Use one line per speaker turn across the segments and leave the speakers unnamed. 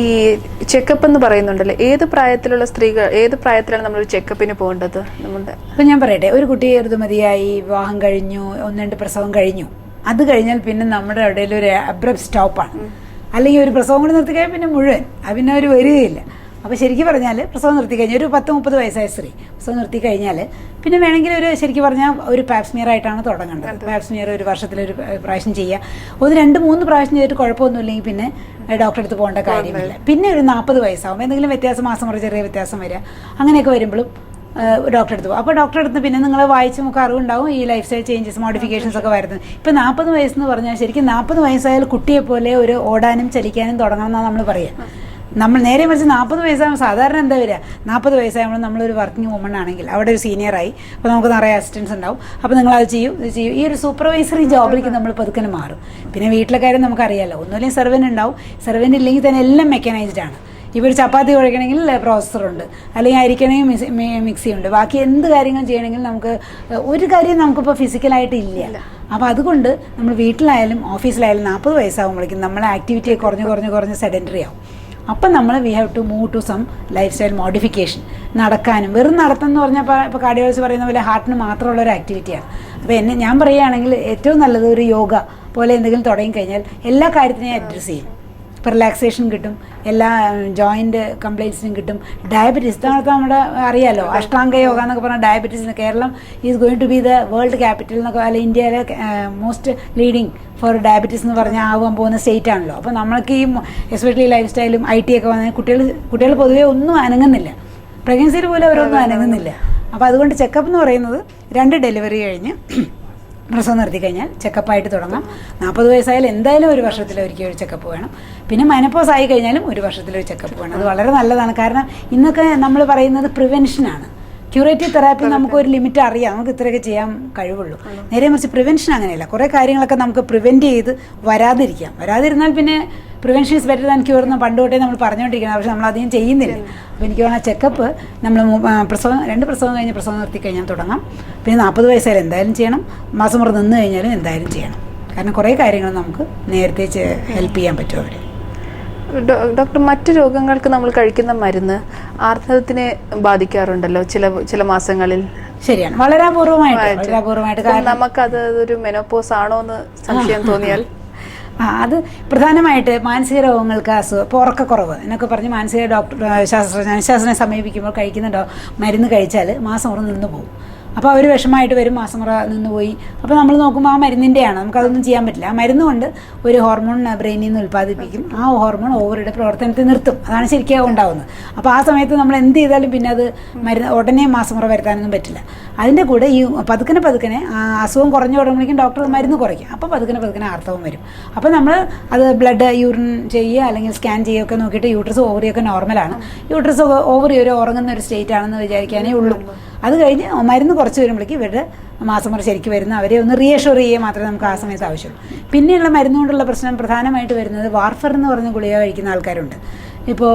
ഈ ചെക്കപ്പ് എന്ന് പറയുന്നുണ്ടല്ലോ. ഏത് പ്രായത്തിലുള്ള സ്ത്രീകൾ ഏത് പ്രായത്തിലാണ് നമ്മൾ ചെക്കപ്പിന് പോകേണ്ടത്? നമ്മുടെ
അപ്പം ഞാൻ പറയട്ടെ ഒരു കുട്ടി ഋതുമതിയായി വിവാഹം കഴിഞ്ഞു ഒന്ന് രണ്ട് പ്രസവം കഴിഞ്ഞു. അത് കഴിഞ്ഞാൽ പിന്നെ നമ്മുടെ ഇടയിൽ ഒരു അബ്രബ് സ്റ്റോപ്പാണ് അല്ലെങ്കിൽ ഒരു പ്രസവം കൂടി നിർത്തി കഴിഞ്ഞാൽ പിന്നെ മുഴുവൻ. അത് പിന്നെ അവർ വരികയില്ല. അപ്പോൾ ശരിക്കും പറഞ്ഞാൽ പ്രസവം നിർത്തി കഴിഞ്ഞാൽ ഒരു പത്ത് മുപ്പത് വയസ്സായ സ്ത്രീ പ്രസവം നിർത്തി കഴിഞ്ഞാൽ പിന്നെ വേണമെങ്കിൽ ഒരു ശരിക്കും പറഞ്ഞാൽ ഒരു പാപ്സ്മിയർ ആയിട്ടാണ് തുടങ്ങേണ്ടത്. പാപ്സ്മിയർ ഒരു വർഷത്തിലൊരു പ്രാവശ്യം ചെയ്യുക. ഒരു രണ്ട് മൂന്ന് പ്രാവശ്യം ചെയ്തിട്ട് കുഴപ്പമൊന്നുമില്ലെങ്കിൽ പിന്നെ ഡോക്ടറെ അടുത്ത് പോകേണ്ട കാര്യമില്ല. പിന്നെ ഒരു നാൽപ്പത് വയസ്സാകുമ്പോൾ എന്തെങ്കിലും വ്യത്യാസം മാസം മുറ ചെറിയ വ്യത്യാസം വരിക. അങ്ങനെയൊക്കെ വരുമ്പോഴും ഡോക്ടറെ അടുത്ത് പോകും. അപ്പോൾ ഡോക്ടറെ അടുത്ത് പിന്നെ നിങ്ങൾ വായിച്ച് നമുക്ക് അറിവുണ്ടാവും ഈ ലൈഫ് സ്റ്റൈൽ ചേഞ്ചസ് മോഡിഫിക്കേഷൻസ് ഒക്കെ വരുന്നത്. ഇപ്പം നാൽപ്പത് വയസ്സെന്ന് പറഞ്ഞാൽ ശരിക്കും നാൽപ്പത് വയസ്സായാൽ കുട്ടിയെപ്പോലെ ഒരു ഓടാനും ചലിക്കാനും തുടങ്ങണം എന്നാണ് നമ്മൾ പറയുക നമ്മൾ നേരെ മറിച്ച് നാൽപ്പത് വയസ്സാകുമ്പോൾ സാധാരണ എന്താ വരിക? നാൽപ്പത് വയസ്സാകുമ്പോൾ നമ്മളൊരു വർക്കിംഗ് വുമൺ ആണെങ്കിൽ അവിടെ ഒരു സീനിയറായി അപ്പോൾ നമുക്ക് നിറയെ അസിസ്റ്റൻസ് ഉണ്ടാവും. അപ്പോൾ നിങ്ങൾ അത് ചെയ്യും ഇത് ചെയ്യും. ഈ ഒരു സൂപ്പർവൈസറി ജോബിലേക്ക് നമ്മൾ പതുക്കനെ മാറും. പിന്നെ വീട്ടിലെ കാര്യം നമുക്കറിയാമല്ലോ ഒന്നുമില്ലെങ്കിൽ സെർവന്റ് ഉണ്ടാവും. സെർവന്റ് ഇല്ലെങ്കിൽ തന്നെ എല്ലാം മെക്കാനൈസ്ഡ് ആണ്. ഇപ്പോൾ ഒരു ചപ്പാത്തി കുഴക്കണമെങ്കിൽ പ്രോസസ്സറുണ്ട് അല്ലെങ്കിൽ അരിക്കണമെങ്കിൽ മിക്സി മിക്സി ഉണ്ട്. ബാക്കി എന്ത് കാര്യങ്ങളും ചെയ്യണമെങ്കിൽ നമുക്ക് ഒരു കാര്യം നമുക്കിപ്പോൾ ഫിസിക്കലായിട്ട് ഇല്ല. അപ്പോൾ അതുകൊണ്ട് നമ്മൾ വീട്ടിലായാലും ഓഫീസിലായാലും നാൽപ്പത് വയസ്സാകുമ്പോഴേക്കും നമ്മളെ ആക്ടിവിറ്റി കുറഞ്ഞ് കുറഞ്ഞ് കുറഞ്ഞ് സെഡന്ററി ആവും. അപ്പം നമ്മൾ we have to move to some lifestyle modification നടക്കാനും. വെറും നടത്തം എന്ന് പറഞ്ഞാൽ ഇപ്പോൾ കാർഡിയോളജി പറയുന്ന പോലെ ഹാർട്ടിന് മാത്രമുള്ള ഒരു ആക്ടിവിറ്റിയാണ് അപ്പോൾ എന്നെ ഞാൻ പറയുകയാണെങ്കിൽ ഏറ്റവും നല്ലത് ഒരു യോഗ പോലെ എന്തെങ്കിലും തുടങ്ങിക്കഴിഞ്ഞാൽ എല്ലാ കാര്യത്തിനെയും അഡ്രസ്സ് ചെയ്യും. ഇപ്പോൾ റിലാക്സേഷൻ കിട്ടും. എല്ലാ ജോയിന്റ് കംപ്ലയിൻസിനും കിട്ടും. ഡയബറ്റീസ് ഇതാണത്തെ നമ്മുടെ അറിയാലോ. അഷ്ടാംഗ യോഗ എന്നൊക്കെ പറഞ്ഞാൽ ഡയബറ്റീസിന് Kerala is going to be the world capital എന്നൊക്കെ അല്ലെങ്കിൽ ഇന്ത്യയിലെ മോസ്റ്റ് ലീഡിങ് ഫോർ ഡയബറ്റീസ് എന്ന് പറഞ്ഞാൽ ആവാൻ പോകുന്ന സ്റ്റേറ്റ് ആണല്ലോ. അപ്പോൾ നമ്മൾക്ക് ഈ എസ്പെഷ്യലി ലൈഫ് സ്റ്റൈലും ഐ ടി ഒക്കെ വന്നാൽ കുട്ടികൾ കുട്ടികൾ പൊതുവേ ഒന്നും അനങ്ങുന്നില്ല. പ്രഗ്നൻസിയിൽ പോലും അവരൊന്നും അനങ്ങുന്നില്ല. അപ്പോൾ അതുകൊണ്ട് ചെക്കപ്പ് എന്ന് പറയുന്നത് രണ്ട് ഡെലിവറി കഴിഞ്ഞ് പ്രസവം നിർത്തി കഴിഞ്ഞാൽ ചെക്കപ്പായിട്ട് തുടങ്ങാം. നാൽപ്പത് വയസ്സായാലും എന്തായാലും ഒരു വർഷത്തിൽ ഒരിക്കൽ ഒരു ചെക്കപ്പ് വേണം. പിന്നെ മനപ്പോസ് ആയി കഴിഞ്ഞാലും ഒരു വർഷത്തിൽ ഒരു ചെക്കപ്പ് വേണം. അത് വളരെ നല്ലതാണ്. കാരണം ഇന്നൊക്കെ നമ്മൾ പറയുന്നത് പ്രിവെൻഷനാണ് ക്യൂറേറ്റീവ് തെറാപ്പി നമുക്ക് ഒരു ലിമിറ്റ് അറിയാം. നമുക്ക് ഇത്രയൊക്കെ ചെയ്യാൻ കഴിവുള്ളൂ. നേരെ മറിച്ച് പ്രിവെൻഷൻ അങ്ങനെയല്ല. കുറേ കാര്യങ്ങളൊക്കെ നമുക്ക് പ്രിവെന്റ് ചെയ്ത് വരാതിരിക്കാം. വരാതിരുന്നാൽ പിന്നെ prevention is better than cure എന്ന് പണ്ട് തൊട്ടേ നമ്മൾ പറഞ്ഞുകൊണ്ടിരിക്കുന്നത്. പക്ഷെ നമ്മൾ അധികം ചെയ്യുന്നില്ല. അപ്പോൾ എനിക്ക് വേണം ചെക്കപ്പ് നമ്മൾ പ്രസവം രണ്ട് പ്രസവം കഴിഞ്ഞ് പ്രസവം നിർത്തി കഴിഞ്ഞാൽ തുടങ്ങാം. പിന്നെ നാൽപ്പത് വയസ്സായാലും എന്തായാലും ചെയ്യണം. മാസം മുറ നിന്ന് കഴിഞ്ഞാലും എന്തായാലും ചെയ്യണം. കാരണം കുറേ കാര്യങ്ങൾ നമുക്ക് നേരത്തെ ഹെൽപ്പ് ചെയ്യാൻ പറ്റും അവരെ.
ഡോക്ടർ മറ്റു രോഗങ്ങൾക്ക് നമ്മൾ കഴിക്കുന്ന മരുന്ന് ആർത്തവത്തിനെ ബാധിക്കാറുണ്ടല്ലോ ചില ചില മാസങ്ങളിൽ?
ശരിയാണ്. വളരെ അപൂർവമായിട്ട്
നമുക്കത് ഒരു മെനോപോസ് ആണോ എന്ന് സംശയം തോന്നിയാൽ?
ആ അത് പ്രധാനമായിട്ട് മാനസിക രോഗങ്ങൾക്ക് അസുഖം ഇപ്പോൾ ഉറക്കക്കുറവ് എന്നൊക്കെ പറഞ്ഞ് മാനസിക ഡോക്ടർ ശാസ്ത്ര ശാസ്ത്രനെ സമീപിക്കുമ്പോൾ കഴിക്കുന്ന ഡോ മരുന്ന് കഴിച്ചാൽ മാസം ഉറന്നു നിന്ന് പോകും. അപ്പോൾ അവർ വിഷമമായിട്ട് വരും മാസം ഉറ നിന്ന് പോയി. അപ്പോൾ നമ്മൾ നോക്കുമ്പോൾ ആ മരുന്നിന്റെയാണ് നമുക്കതൊന്നും ചെയ്യാൻ പറ്റില്ല. ആ മരുന്ന് കൊണ്ട് ഒരു ഹോർമോൺ ബ്രെയിനിൽ നിന്ന് ഉൽപ്പാദിപ്പിക്കും. ആ ഹോർമോൺ ഓവറുടെ പ്രവർത്തനത്തെ നിർത്തും. അതാണ് ശരിക്കും ഉണ്ടാകുന്നത് അപ്പോൾ ആ സമയത്ത് നമ്മൾ എന്ത് ചെയ്താലും പിന്നെ അത് മരുന്ന് ഉടനെ മാസം മുറ വരുത്താനൊന്നും പറ്റില്ല. അതിന്റെ കൂടെ ഈ പതുക്കനെ പതുക്കനെ അസുഖം കുറഞ്ഞു തുടങ്ങുമ്പോഴേക്കും ഡോക്ടർ മരുന്ന് കുറയ്ക്കും. അപ്പോൾ പതുക്കനെ പതുക്കനെ ആർത്തവം വരും. അപ്പോൾ നമ്മൾ അത് ബ്ലഡ് യൂറിൻ ചെയ്യുക അല്ലെങ്കിൽ സ്കാൻ ചെയ്യുകയൊക്കെ നോക്കിയിട്ട് യൂട്രസ് ഓവറിയൊക്കെ നോർമലാണ് യൂട്രസ് ഓവറി ഒരു ഉറങ്ങുന്ന ഒരു സ്റ്റേറ്റ് ആണെന്ന് വിചാരിക്കാനേ ഉള്ളൂ. അത് കഴിഞ്ഞ് മരുന്ന് കുറച്ച് വരുമ്പോഴേക്കും ഇവരുടെ മാസം മുറ ശരിക്കും വരുന്ന അവരെ ഒന്ന് റീഷുർ ചെയ്യുക മാത്രമേ നമുക്ക് ആ സമയത്ത് ആവശ്യമുള്ളൂ. പിന്നെയുള്ള മരുന്നുകൊണ്ടുള്ള പ്രശ്നം പ്രധാനമായിട്ട് വരുന്നത് വാർഫർ എന്ന് പറഞ്ഞ ഗുളിക കഴിക്കുന്ന ആൾക്കാരുണ്ട്. ഇപ്പോൾ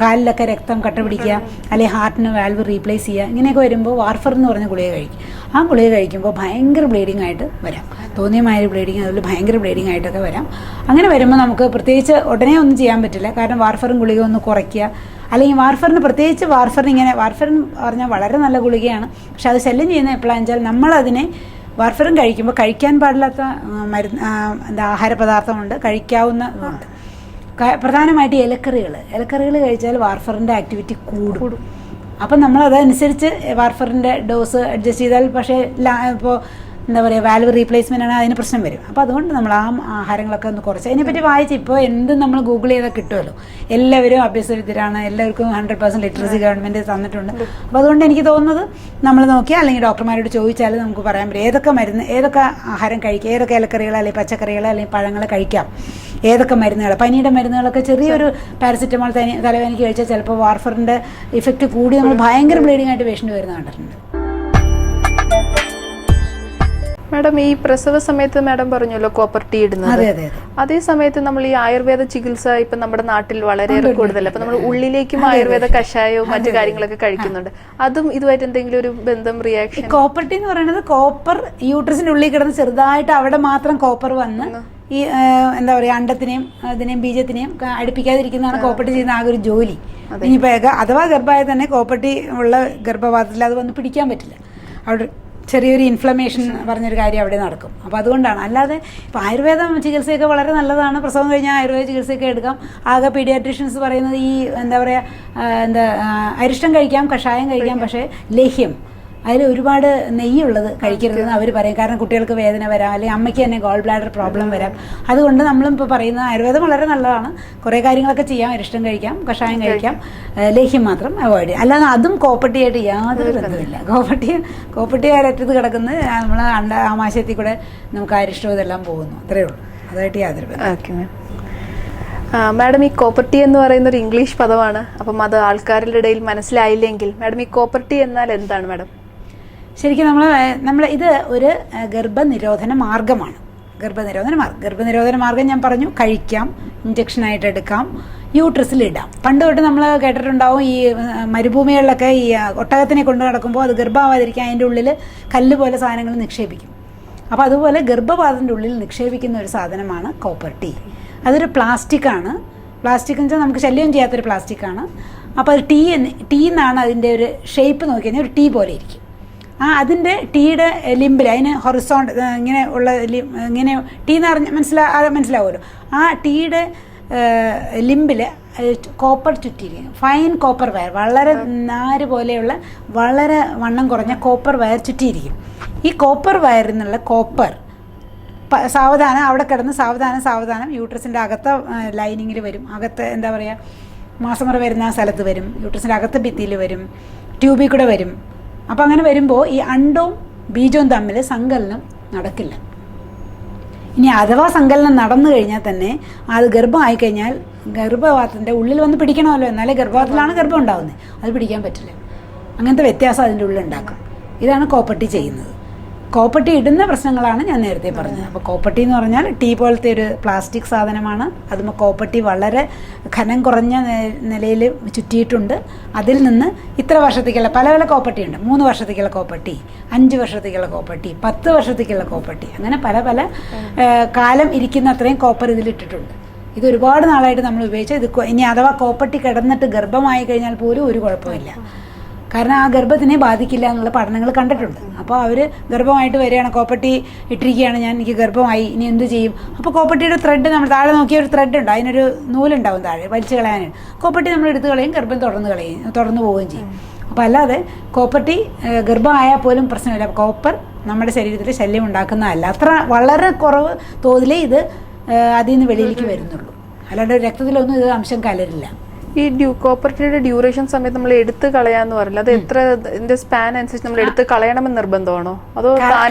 കാലിലൊക്കെ രക്തം കട്ട പിടിക്കുക അല്ലെങ്കിൽ ഹാർട്ടിന് വാൽവ് റീപ്ലേസ് ചെയ്യുക ഇങ്ങനെയൊക്കെ വരുമ്പോൾ വാർഫർ എന്ന് പറഞ്ഞ ഗുളിക കഴിക്കും. ആ ഗുളിക കഴിക്കുമ്പോൾ ഭയങ്കര ബ്ലീഡിംഗ് ആയിട്ട് വരാം. തോന്നിയമായ ബ്ലീഡിങ് അതുപോലെ ഭയങ്കര ബ്ലീഡിംഗ് ആയിട്ടൊക്കെ വരാം. അങ്ങനെ വരുമ്പോൾ നമുക്ക് പ്രത്യേകിച്ച് ഉടനെ ഒന്നും ചെയ്യാൻ പറ്റില്ല. കാരണം വാർഫറും ഗുളിക ഒന്ന് കുറയ്ക്കുക അല്ലെങ്കിൽ വാർഫറിന് പ്രത്യേകിച്ച് വാർഫറിന് ഇങ്ങനെ വാർഫറിൻ പറഞ്ഞാൽ വളരെ നല്ല ഗുളികയാണ്. പക്ഷെ അത് ശല്യം ചെയ്യുന്ന എപ്പോഴാണെന്ന് വെച്ചാൽ നമ്മളതിനെ വാർഫറും കഴിക്കുമ്പോൾ കഴിക്കാൻ പാടില്ലാത്ത മരുന്ന് എന്താ ആഹാര പദാർത്ഥമുണ്ട് കഴിക്കാവുന്ന പ്രധാനമായിട്ട് ഇലക്കറികൾ ഇലക്കറികൾ കഴിച്ചാൽ വാർഫറിന്റെ ആക്ടിവിറ്റി കൂടും. അപ്പം നമ്മൾ അതനുസരിച്ച് വാർഫറിന്റെ ഡോസ് അഡ്ജസ്റ്റ് ചെയ്താൽ പക്ഷേ ഇപ്പോൾ എന്താ പറയുക വാൽവ് റീപ്ലേസ്മെന്റ് ആണ് അതിന് പ്രശ്നം വരും അപ്പോൾ അതുകൊണ്ട് നമ്മൾ ആ ആഹാരങ്ങളൊക്കെ ഒന്ന് കുറച്ച്. അതിനെപ്പറ്റി വായിച്ച് ഇപ്പോൾ എന്തും നമ്മൾ ഗൂഗിൾ ചെയ്താൽ കിട്ടുമല്ലോ എല്ലാവരും അഭ്യസവിദ്യരാണ് എല്ലാവർക്കും ഹൺഡ്രഡ് പെർസെന്റ് ലിറ്ററസി ഗവൺമെന്റ് തന്നിട്ടുണ്ട്. അപ്പോൾ അതുകൊണ്ട് എനിക്ക് തോന്നുന്നത് നമ്മൾ നോക്കിയാൽ അല്ലെങ്കിൽ ഡോക്ടർമാരോട് ചോദിച്ചാൽ നമുക്ക് പറയാൻ പറ്റും. ഏതൊക്കെ മരുന്ന് ഏതൊക്കെ ആഹാരം കഴിക്കുക ഏതൊക്കെ ഇലക്കറികൾ അല്ലെങ്കിൽ പച്ചക്കറികൾ അല്ലെങ്കിൽ പഴങ്ങൾ കഴിക്കാം ഏതൊക്കെ മരുന്നുകൾ. പനിയുടെ മരുന്നുകളൊക്കെ ചെറിയൊരു പാരസിറ്റമോൾ തലവേദനയ്ക്ക് കഴിച്ചാൽ ചിലപ്പോൾ വാർഫറിന്റെ ഇഫക്റ്റ് കൂടി നമ്മൾ ഭയങ്കര ബ്ലീഡിംഗ് ആയിട്ട് പേഷ്യന്റ് വരുന്ന കണ്ടിട്ടുണ്ട്.
മാഡം ഈ പ്രസവ സമയത്ത് മാഡം പറഞ്ഞല്ലോ കോപ്പർട്ടി ടീ ഇടുന്നത്.
അതെ
സമയത്ത് നമ്മൾ ഈ ആയുർവേദ ചികിത്സ ഇപ്പൊ നമ്മുടെ നാട്ടിൽ വളരെയേറെ കൂടുതലല്ല അപ്പൊ നമ്മൾ ഉള്ളിലേക്കും ആയുർവേദ കഷായവും മറ്റു കാര്യങ്ങളൊക്കെ കഴിക്കുന്നുണ്ട്. അതും ഇതുമായിട്ട് എന്തെങ്കിലും ഒരു ബന്ധം റിയാക്ഷൻ
കോപ്പർട്ടി ടീ എന്ന് പറയുന്നത് കോപ്പർ യൂട്രസിന്റെ ഉള്ളിൽ കിടന്ന് ചെറുതായിട്ട് അവിടെ മാത്രം കോപ്പർ വന്ന് ഈ എന്താ പറയുക അണ്ടത്തിനെയും അതിനെയും ബീജത്തിനെയും അടുപ്പിക്കാതിരിക്കുന്നതാണ് കോപ്പർട്ടി ചെയ്യുന്ന ആ ഒരു ജോലി. ഇനിയിപ്പോൾ ഏക- അഥവാ ഗർഭമായ തന്നെ കോപ്പർട്ടി ഉള്ള ഗർഭപാത്രത്തിൽ അത് വന്ന് പിടിക്കാൻ പറ്റില്ല. അവിടെ ചെറിയൊരു ഇൻഫ്ലമേഷൻ പറഞ്ഞൊരു കാര്യം അവിടെ നടക്കും. അപ്പോൾ അതുകൊണ്ടാണ്. അല്ലാതെ ഇപ്പോൾ ആയുർവേദ ചികിത്സയൊക്കെ വളരെ നല്ലതാണ്. പ്രസവം കഴിഞ്ഞാൽ ആയുർവേദ ചികിത്സയൊക്കെ എടുക്കാം. ആകെ പീഡിയാട്രീഷ്യൻസ് പറയുന്നത് ഈ എന്താ പറയുക എന്താ അരിഷ്ടം കഴിക്കാം കഷായം കഴിക്കാം. പക്ഷേ ലേഹ്യം അതിൽ ഒരുപാട് നെയ്യുള്ളത് കഴിക്കരുതെന്ന് അവർ പറയും. കാരണം കുട്ടികൾക്ക് വേദന വരാം അല്ലെങ്കിൽ അമ്മയ്ക്ക് തന്നെ ഗോൾ ബ്ലാഡർ പ്രോബ്ലം വരാം. അതുകൊണ്ട് നമ്മളും ഇപ്പോൾ പറയുന്നത് ആയുർവേദം വളരെ നല്ലതാണ്. കുറേ കാര്യങ്ങളൊക്കെ ചെയ്യാം ഇഷ്ടം കഴിക്കാം കഷായം കഴിക്കാം. ലേഹ്യം മാത്രം അവോയ്ഡ് ചെയ്യാം. അല്ലാതെ അതും കോപ്പട്ടിയായിട്ട് യാതൊരു ബന്ധമില്ല കോപ്പട്ടി കോപ്പട്ടി അരറ്റത്ത് കിടക്കുന്നത് നമ്മൾ അണ്ട ആമാശയത്തിൽ കൂടെ നമുക്ക് അരിഷ്ടവും ഇതെല്ലാം പോകുന്നു. അത്രയേ ഉള്ളൂ. അതായിട്ട് യാതൊരു ബന്ധം
ഓക്കെ മാം. മാഡം ഈ കോപ്പർട്ടി എന്ന് പറയുന്ന ഒരു ഇംഗ്ലീഷ് പദമാണ്. അപ്പം അത് ആൾക്കാരുടെ ഇടയിൽ മനസ്സിലായില്ലെങ്കിൽ മാഡം ഈ കോപ്പർട്ടി എന്നാൽ എന്താണ് മാഡം?
ശരിക്കും നമ്മൾ നമ്മൾ ഇത് ഒരു ഗർഭനിരോധന മാർഗമാണ്. ഗർഭനിരോധന മാർഗം. ഗർഭനിരോധന മാർഗം ഞാൻ പറഞ്ഞു കഴിക്കാം ഇഞ്ചക്ഷനായിട്ട് എടുക്കാം യൂട്രസിൽ ഇടാം. പണ്ട് തൊട്ട് നമ്മൾ കേട്ടിട്ടുണ്ടാവും ഈ മരുഭൂമികളിലൊക്കെ ഈ ഒട്ടകത്തിനെ കൊണ്ട് നടക്കുമ്പോൾ അത് ഗർഭമാവാതിരിക്കാൻ അതിന്റെ ഉള്ളിൽ കല്ല് പോലെ സാധനങ്ങൾ നിക്ഷേപിക്കും. അപ്പോൾ അതുപോലെ ഗർഭപാതത്തിന്റെ ഉള്ളിൽ നിക്ഷേപിക്കുന്ന ഒരു സാധനമാണ് കോപ്പർ ടീ അതൊരു പ്ലാസ്റ്റിക്കാണ് പ്ലാസ്റ്റിക് എന്ന് വെച്ചാൽ നമുക്ക് ശല്യം ചെയ്യാത്തൊരു പ്ലാസ്റ്റിക്കാണ് അപ്പോൾ അത് ടീ ടീ എന്നാണ് അതിന്റെ ഒരു ഷേപ്പ് നോക്കി കഴിഞ്ഞാൽ ഒരു ടീ പോലെ ഇരിക്കും. ആ അതിന്റെ ടീയുടെ ലിമ്പിൽ അതിന് ഹൊറിസോണ്ട് ഇങ്ങനെ ഉള്ള ഇങ്ങനെ ടീ എന്ന് അറിഞ്ഞ മനസ്സിലാ മനസ്സിലാവുമല്ലോ. ആ ടീയുടെ ലിമ്പിൽ കോപ്പർ ചുറ്റിയിരിക്കും ഫൈൻ കോപ്പർ വയർ വളരെ നാര് പോലെയുള്ള വളരെ വണ്ണം കുറഞ്ഞ കോപ്പർ വയർ ചുറ്റിയിരിക്കും ഈ കോപ്പർ വയറിൽ നിന്നുള്ള കോപ്പർ സാവധാനം അവിടെ കിടന്ന് സാവധാനം സാവധാനം യൂട്രസിന്റെ അകത്ത ലൈനിങ്ങിൽ വരും. അകത്ത് എന്താ പറയുക മാസമുറ വരുന്ന സ്ഥലത്ത് വരും. യൂട്രസിന്റെ അകത്ത് ഭിത്തിയിൽ വരും. ട്യൂബിൽ കൂടെ വരും. അപ്പോൾ അങ്ങനെ വരുമ്പോൾ ഈ അണ്ടവും ബീജവും തമ്മിൽ സങ്കലനം നടക്കില്ല. ഇനി അഥവാ സങ്കലനം നടന്നു കഴിഞ്ഞാൽ തന്നെ അത് ഗർഭമായി കഴിഞ്ഞാൽ ഗർഭപാത്രത്തിന്റെ ഉള്ളിൽ വന്ന് പിടിക്കണമല്ലോ എന്നാലേ ഗർഭപാത്രത്തിലാണ് ഗർഭം ഉണ്ടാകുന്നത് അത് പിടിക്കാൻ പറ്റില്ല. അങ്ങനത്തെ വ്യത്യാസം അതിന്റെ ഉള്ളിൽ ഉണ്ടാക്കും. ഇതാണ് കോപ്പട്ടി ചെയ്യുന്നത്. കോപ്പട്ടി ഇടുന്ന പ്രശ്നങ്ങളാണ് ഞാൻ നേരത്തെ പറഞ്ഞത്. അപ്പോൾ കോപ്പട്ടി എന്ന് പറഞ്ഞാൽ ടീ പോലത്തെ ഒരു പ്ലാസ്റ്റിക് സാധനമാണ്. അതുമ്പോൾ കോപ്പട്ടി വളരെ ഖനം കുറഞ്ഞ നിലയിൽ ചുറ്റിയിട്ടുണ്ട്. അതിൽ നിന്ന് ഇത്ര വർഷത്തേക്കുള്ള പല പല കോപ്പട്ടിയുണ്ട്. മൂന്ന് വർഷത്തേക്കുള്ള കോപ്പട്ടി അഞ്ച് വർഷത്തേക്കുള്ള കോപ്പട്ടി പത്ത് വർഷത്തേക്കുള്ള കോപ്പട്ടി. അങ്ങനെ പല പല കാലം ഇരിക്കുന്ന അത്രയും കോപ്പർ ഇതിലിട്ടിട്ടുണ്ട് ഇത് ഒരുപാട് നാളായിട്ട് നമ്മൾ ഉപയോഗിച്ചാൽ ഇത് ഇനി അഥവാ കോപ്പട്ടി കിടന്നിട്ട് ഗർഭമായി കഴിഞ്ഞാൽ പോലും ഒരു കുഴപ്പമില്ല കാരണം ആ ഗർഭത്തിനെ ബാധിക്കില്ല എന്നുള്ള പഠനങ്ങൾ കണ്ടിട്ടുണ്ട്. അപ്പോൾ അവർ ഗർഭമായിട്ട് വരികയാണ്. കോപ്പട്ടി ഇട്ടിരിക്കുകയാണ്. ഞാൻ എനിക്ക് ഗർഭമായി. ഇനി എന്ത് ചെയ്യും? അപ്പോൾ കോപ്പട്ടിയുടെ ത്രെഡ് നമ്മൾ താഴെ നോക്കിയ ഒരു ത്രെഡ് ഉണ്ട്. അതിനൊരു നൂലുണ്ടാവും താഴെ. വലിച്ചു കളയാനാണ് കോപ്പട്ടി നമ്മൾ എടുത്തു കളയും. ഗർഭം തുടർന്ന് കളയും. തുടർന്ന് പോവുകയും ചെയ്യും. അപ്പോൾ അല്ലാതെ കോപ്പട്ടി ഏഹ്, ഗർഭമായാൽ പോലും പ്രശ്നമില്ല. കോപ്പർ നമ്മുടെ ശരീരത്തിൽ ശല്യം ഉണ്ടാക്കുന്നതല്ല. അത്ര വളരെ കുറവ് തോതിലേ ഇത് അതിൽ നിന്ന് വെളിയിലേക്ക് വരുന്നുള്ളൂ. അല്ലാണ്ട് രക്തത്തിലൊന്നും ഇത് അംശം കലരില്ല.
ഈ ഡ്യൂ കോപ്പറേറ്റീവിന്റെ ഡ്യൂറേഷൻ സമയത്ത് നമ്മൾ എടുത്ത് കളയാന്ന് പറഞ്ഞില്ല? അത് എത്ര ഇതിന്റെ സ്പാൻ അനുസരിച്ച് നമ്മൾ എടുത്ത് കളയണമെന്ന് നിർബന്ധമാണോ? അതോ